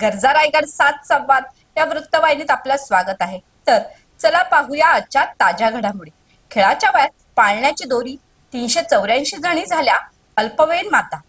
गरजा रायगड सात संवाद या वृत्तवाहिनीत आपलं स्वागत आहे. तर चला पाहूया आजच्या ताज्या घडामोडी. खेळाच्या वयात पाळण्याची दोरी तीनशे चौऱ्याऐंशी जणी झाल्या अल्पवयीन माता.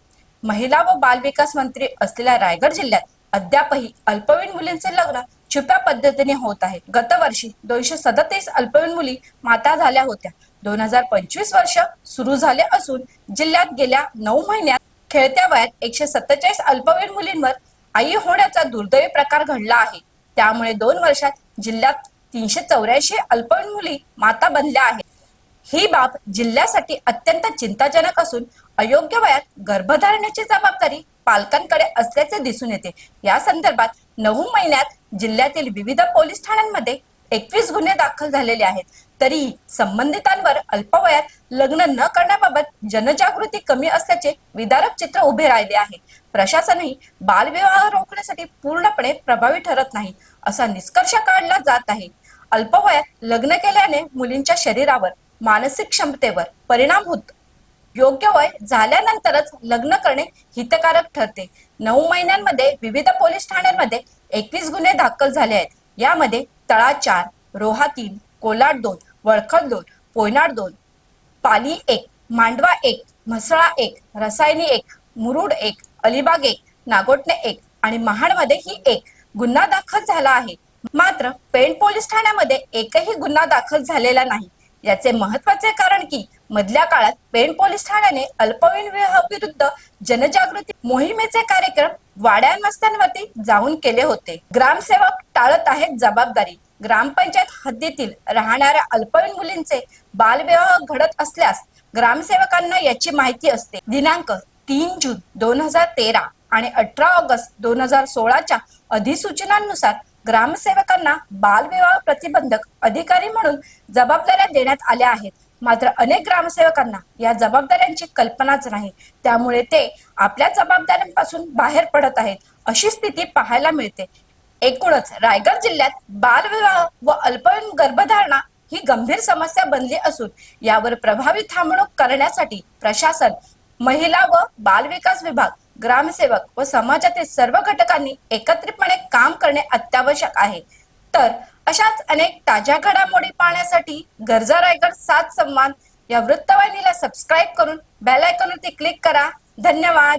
महिला व बालविकास मंत्री असलेल्या रायगड जिल्ह्यात अद्यापही अल्पवयीन मुलींचे लग्न छुप्या पद्धतीने होत आहे. गतवर्षी दोनशे सदतीस अल्पवयीन मुली माता झाल्या होत्या. दोन हजार पंचवीस वर्ष सुरू झाले असून जिल्ह्यात गेल्या नऊ महिन्यात खेळत्या वयात एकशे सत्तेचाळीस अल्पवयीन मुलींवर आई होण्याचा दुर्दैवी प्रकार घडला आहे. त्यामुळे दोन वर्षात जिल्ह्यात तीनशे चौऱ्याऐंशी अल्पवयीन मुली माता बनल्या आहेत. ही बाब जिल्ह्यासाठी अत्यंत चिंताजनक असून अयोग्य वयात गर्भधारणेची जबाबदारी पालकांकडे असल्याचे दिसून येते. या संदर्भात नऊ महिन्यात जिल्ह्यातील विविध पोलीस ठाण्यांमध्ये एकवीस गुन्हे दाखल झालेले आहेत. तरीही संबंधितांवर अल्पवयात लग्न न करण्याबाबत जनजागृती कमी असल्याचे विदारक चित्र उभे राहिले आहे. प्रशासनही बालविवाह रोखण्यासाठी पूर्णपणे प्रभावी ठरत नाही असा निष्कर्ष काढला जात आहे. अल्पवयात लग्न केल्याने मुलींच्या शरीरावर मानसिक क्षमतेवर परिणाम होतो योग्य वय झाल्यानंतरच लग्न करणे हितकारक ठरते. नऊ महिन्यांमध्ये विविध पोलीस ठाण्यांमध्ये एकवीस गुन्हे दाखल झाले आहेत. यामध्ये तळा चार रोहा तीन कोलाड दोन वळखल दोन पोयनाड दोन पाली एक मांडवा एक म्हसळा एक रसायनी एक मुरुड एक अलिबाग एक नागोटणे एक आणि महाडमध्ये ही एक गुन्हा दाखल झाला आहे. मात्र पेण पोलीस ठाण्यामध्ये एकही गुन्हा दाखल झालेला नाही. याचे महत्त्वाचे कारण की मधल्या काळात पेण पोलीस ठाण्याने अल्पवयीन विवाहाविरुद्ध जनजागृती मोहिमेचे कार्यक्रम वाड्या जाऊन केले होते. ग्रामसेवक टाळत आहेत जबाबदारी. ग्रामपंचायत हद्दीतील राहणाऱ्या अल्पवयीन मुलींचे बालविवाह घडत असल्यास ग्रामसेवकांना याची माहिती असते. दिनांक तीन जून दोन हजार तेरा आणि अठरा ऑगस्ट दोन हजार सोळाच्या अधिसूचनांनुसार ग्रामसेवकांना बालविवाह प्रतिबंधक अधिकारी म्हणून जबाबदाऱ्या देण्यात आल्या आहेत. मात्र अनेक ग्रामसेवकांना या जबाबदाऱ्यांची कल्पनाच नाही. त्यामुळे ते आपल्या जबाबदाऱ्यांपासून बाहेर पडत आहेत अशी स्थिती पाहायला मिळते. एकूणच रायगड जिल्ह्यात बालविवाह व अल्पवयीन गर्भधारणा ही गंभीर समस्या बनली असून यावर प्रभावी थांबणूक करण्यासाठी प्रशासन महिला व बालविकास विभाग ग्रामसेवक व समाजातील सर्व घटकांनी एकत्रितपणे काम करणे अत्यावश्यक आहे. तर अशाच अनेक ताज्या घडामोडी पाहण्यासाठी गरजा रायगड सात सन्मान या वृत्तवाहिनीला सबस्क्राईब करून बेल आयकॉनवरती क्लिक करा. धन्यवाद.